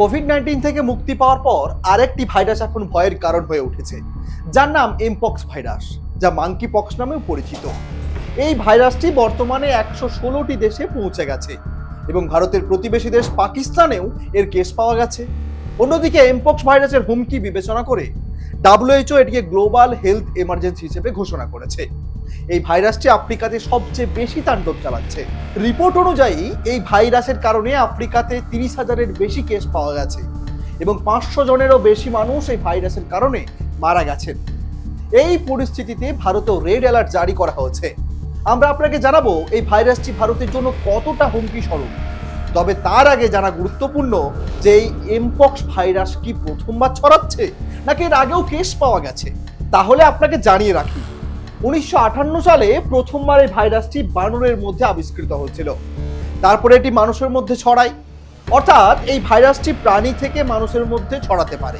Covid nineteen থেকে মুক্তি পাওয়ার পর আরেকটি ভাইরাস এখন ভয়ের কারণ হয়ে উঠেছে, যার নাম এমপক্স ভাইরাস যা মাঙ্কি পক্স নামেও পরিচিত। এই ভাইরাসটি বর্তমানে একশো ষোলোটি দেশে পৌঁছে গেছে এবং ভারতের প্রতিবেশী দেশ পাকিস্তানেও এর কেস পাওয়া গেছে। অন্যদিকে এমপক্স ভাইরাসের হুমকি বিবেচনা করে ডাব্লিউএইচও এটিকে গ্লোবাল হেলথ এমার্জেন্সি হিসেবে ঘোষণা করেছে। এই ভাইরাসটি আফ্রিকাতে সবচেয়ে বেশি তাণ্ডব চালাচ্ছে। রিপোর্ট অনুযায়ী, এই ভাইরাসের কারণে আফ্রিকাতে তিরিশ হাজারের বেশি কেস পাওয়া গেছে এবং পাঁচশো জনেরও বেশি মানুষ এই ভাইরাসের কারণে মারা গেছেন। এই পরিস্থিতিতে ভারতেও রেড অ্যালার্ট জারি করা হয়েছে। আমরা আপনাকে জানাব, এই ভাইরাসটি ভারতের জন্য কতটা হুমকি স্বরূপ তবে তার আগে জানা গুরুত্বপূর্ণ যে এই এমপক্স ভাইরাস কি প্রথমবার ছড়াচ্ছে, নাকি এর আগেও কেস পাওয়া গেছে? তাহলে আপনাকে জানিয়ে রাখি। উনিশশো আটান্ন সালে প্রথমবার এই ভাইরাসটি বানরের মধ্যে আবিষ্কৃত হয়েছিল। তারপরে এটি মানুষের মধ্যে ছড়ায়। অর্থাৎ এই ভাইরাসটি প্রাণী থেকে মানুষের মধ্যে ছড়াতে পারে।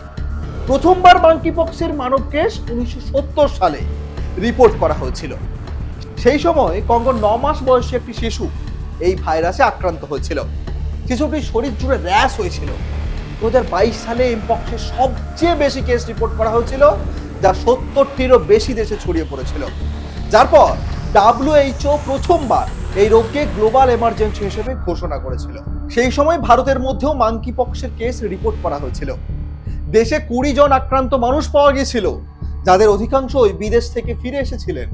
প্রথমবার মাঙ্কিপক্সের মানব কেস উনিশশো সত্তর সালে রিপোর্ট করা হয়েছিল। সেই সময় কঙ্গ ন মাস বয়সী একটি শিশু এই ভাইরাসে আক্রান্ত হয়েছিল। শিশুটির শরীর জুড়ে র্যাশ হয়েছিল। দু হাজার বাইশ সালে এমপক্সের সবচেয়ে বেশি কেস রিপোর্ট করা হয়েছিল। যা সত্তরটিরও বেশি দেশে ছড়িয়ে পড়েছিল। যার পর ডাব্লিউএইচও প্রথমবার এই রোগকে গ্লোবাল এমার্জেন্সি হিসেবে ঘোষণা করেছিল। সেই সময় ভারতের মধ্যেও মাঙ্কি পক্সের কেস রিপোর্ট করা হয়েছিল। দেশে কুড়ি জন আক্রান্ত মানুষ পাওয়া গিয়েছিল, যাদের অধিকাংশই বিদেশ থেকে ফিরে এসেছিলেন।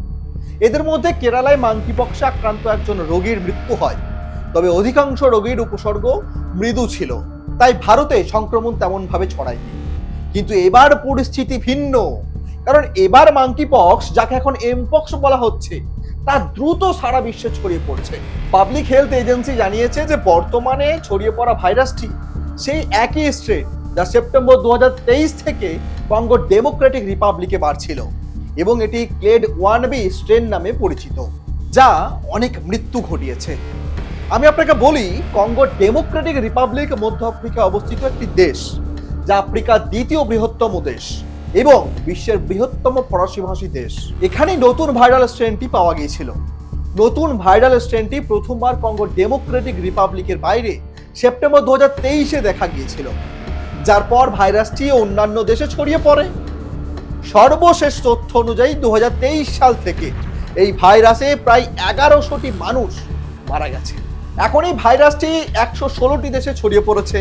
এদের মধ্যে কেরালায় মাঙ্কি পক্সে আক্রান্ত একজন রোগীর মৃত্যু হয়। তবে অধিকাংশ রোগীর উপসর্গ মৃদু ছিল। তাই ভারতে সংক্রমণ তেমনভাবে ছড়ায়নি। কিন্তু এবার পরিস্থিতি ভিন্ন। কারণ এবার মাঙ্কি পক্স যাকে এখন এমপক্স বলা হচ্ছে, তা দ্রুত সারা বিশ্বে ছড়িয়ে পড়ছে। পাবলিক হেলথ এজেন্সি জানিয়েছে যে বর্তমানে ছড়িয়ে পড়া ভাইরাসটি সেই একই স্ট্রেট যা সেপ্টেম্বর দু হাজার তেইশ থেকে কঙ্গো ডেমোক্রেটিক রিপাবলিকে বাড়ছিল এবং এটি ক্লেড ওয়ান বি স্ট্রেন নামে পরিচিত, যা অনেক মৃত্যু ঘটিয়েছে। আমি আপনাকে বলি কঙ্গো ডেমোক্রেটিক রিপাবলিক মধ্য আফ্রিকায় অবস্থিত একটি দেশ, যা আফ্রিকার দ্বিতীয় বৃহত্তম দেশ। এবং বিশ্বের বৃহত্তম ফরাসি ভাষী দেশ। এখানেই নতুন ভাইরাল স্ট্রেনটি পাওয়া গিয়েছিল। নতুন ভাইরাল স্ট্রেনটি প্রথমবার কঙ্গো ডেমোক্রেটিক রিপাবলিকের বাইরে সেপ্টেম্বর দু হাজার তেইশে দেখা গিয়েছিল, যার পর ভাইরাসটি অন্যান্য দেশে ছড়িয়ে পড়ে। সর্বশেষ তথ্য অনুযায়ী দু হাজার তেইশ সাল থেকে এই ভাইরাসে প্রায় এগারোশোটি মানুষ মারা গেছে। এখন এই ভাইরাসটি একশো ষোলোটি দেশে ছড়িয়ে পড়েছে।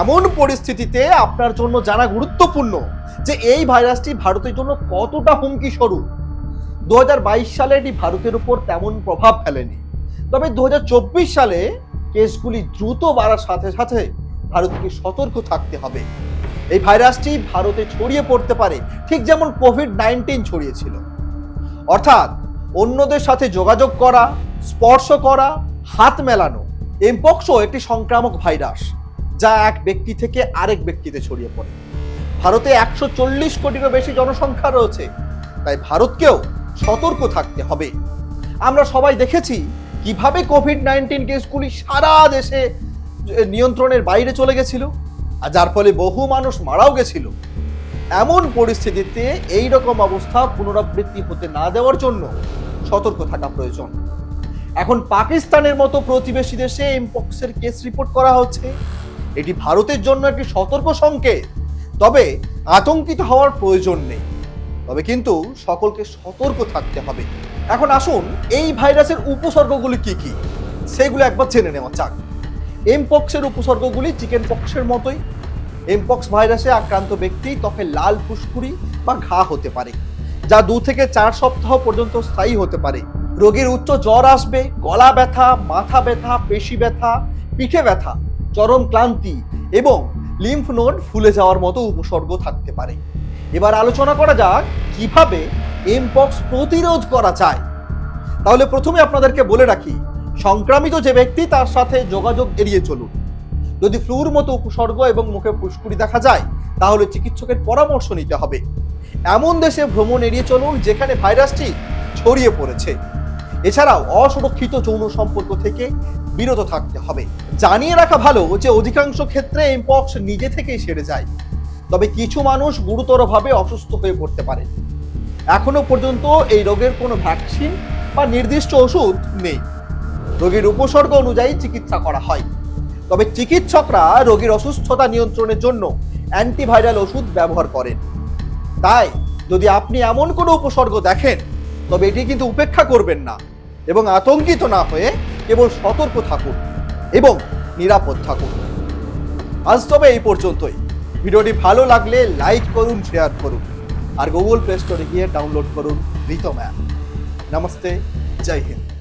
এমন পরিস্থিতিতে আপনার জন্য জানা গুরুত্বপূর্ণ যে এই ভাইরাসটি ভারতের জন্য কতটা হুমকি স্বরূপ? দু সালে এটি ভারতের উপর তেমন প্রভাব ফেলেনি। তবে দু সালে কেসগুলি দ্রুত বাড়ার সাথে সাথে ভারতকে সতর্ক থাকতে হবে। এই ভাইরাসটি ভারতে ছড়িয়ে পড়তে পারে, ঠিক যেমন কোভিড নাইন্টিন ছড়িয়েছিল। অর্থাৎ অন্যদের সাথে যোগাযোগ করা, স্পর্শ করা, হাত মেলানো, এমপক্সও একটি সংক্রামক ভাইরাস, যা এক ব্যক্তি থেকে আরেক ব্যক্তিতে ছড়িয়ে পড়ে। ভারতে একশো চল্লিশ কোটিরও বেশি জনসংখ্যা রয়েছে। তাই ভারতকেও সতর্ক থাকতে হবে। আমরা সবাই দেখেছি কীভাবে কোভিড নাইন্টিন কেসগুলি সারা দেশে নিয়ন্ত্রণের বাইরে চলে গেছিল আর যার ফলে বহু মানুষ মারাও গেছিল। এমন পরিস্থিতিতে এই রকম অবস্থা পুনরাবৃত্তি হতে না দেওয়ার জন্য সতর্ক থাকা প্রয়োজন। এখন পাকিস্তানের মতো প্রতিবেশী দেশে এমপক্সের কেস রিপোর্ট করা হচ্ছে। এটি ভারতের জন্য একটি সতর্ক সংকেত। তবে আতঙ্কিত হওয়ার প্রয়োজন নেই। তবে কিন্তু সকলকে সতর্ক থাকতে হবে। এখন আসুন, এই ভাইরাসের উপসর্গগুলি কি কি? সেগুলো একবার জেনে নেওয়া যাক। এমপক্সের উপসর্গগুলি চিকেন পক্সের মতোই। এমপক্স ভাইরাসে আক্রান্ত ব্যক্তি ত্বকে লাল ফুসকুড়ি বা ঘা হতে পারে, যা দু থেকে চার সপ্তাহ পর্যন্ত স্থায়ী হতে পারে। রোগীর উচ্চ জ্বর আসবে, গলা ব্যথা, মাথা ব্যথা, পেশি ব্যথা, পিঠে ব্যথা, চরম ক্লান্তি এবং লিম্ফ নোড ফুলে যাওয়ার মতো উপসর্গ থাকতে পারে। এবার আলোচনা করা যাক কীভাবে এমপক্স প্রতিরোধ করা যায়। তাহলে প্রথমে আপনাদেরকে বলে রাখি, সংক্রামিত যে ব্যক্তি তার সাথে যোগাযোগ এড়িয়ে চলুন। যদি ফ্লুর মতো উপসর্গ এবং মুখে ফুসকুড়ি দেখা যায়, তাহলে চিকিৎসকের পরামর্শ নিতে হবে। এমন দেশে ভ্রমণ এড়িয়ে চলুন যেখানে ভাইরাসটি ছড়িয়ে পড়েছে। এছাড়াও অসুরক্ষিত যৌন সম্পর্ক থেকে বিরত থাকতে হবে। জানিয়ে রাখা ভালো যে অধিকাংশ ক্ষেত্রে এমপক্স নিজে থেকেই সেরে যায়। তবে কিছু মানুষ গুরুতরভাবে অসুস্থ হয়ে পড়তে পারে। এখনও পর্যন্ত এই রোগের কোনো ভ্যাকসিন বা নির্দিষ্ট ওষুধ নেই। রোগীর উপসর্গ অনুযায়ী চিকিৎসা করা হয়। তবে চিকিৎসকরা রোগীর অসুস্থতা নিয়ন্ত্রণের জন্য অ্যান্টিভাইরাল ওষুধ ব্যবহার করেন। তাই যদি আপনি এমন কোনো উপসর্গ দেখেন, তবে এটি কিন্তু উপেক্ষা করবেন না। এবং আতঙ্কিত না হয়ে কেবল সতর্ক থাকুন এবং নিরাপদ থাকুন। আজ তবে এই পর্যন্তই। ভিডিওটি ভালো লাগলে লাইক করুন, শেয়ার করুন আর গুগল প্লে স্টোরে গিয়ে ডাউনলোড করুন রিতম অ্যাপ। নমস্তে, জয় হিন্দ।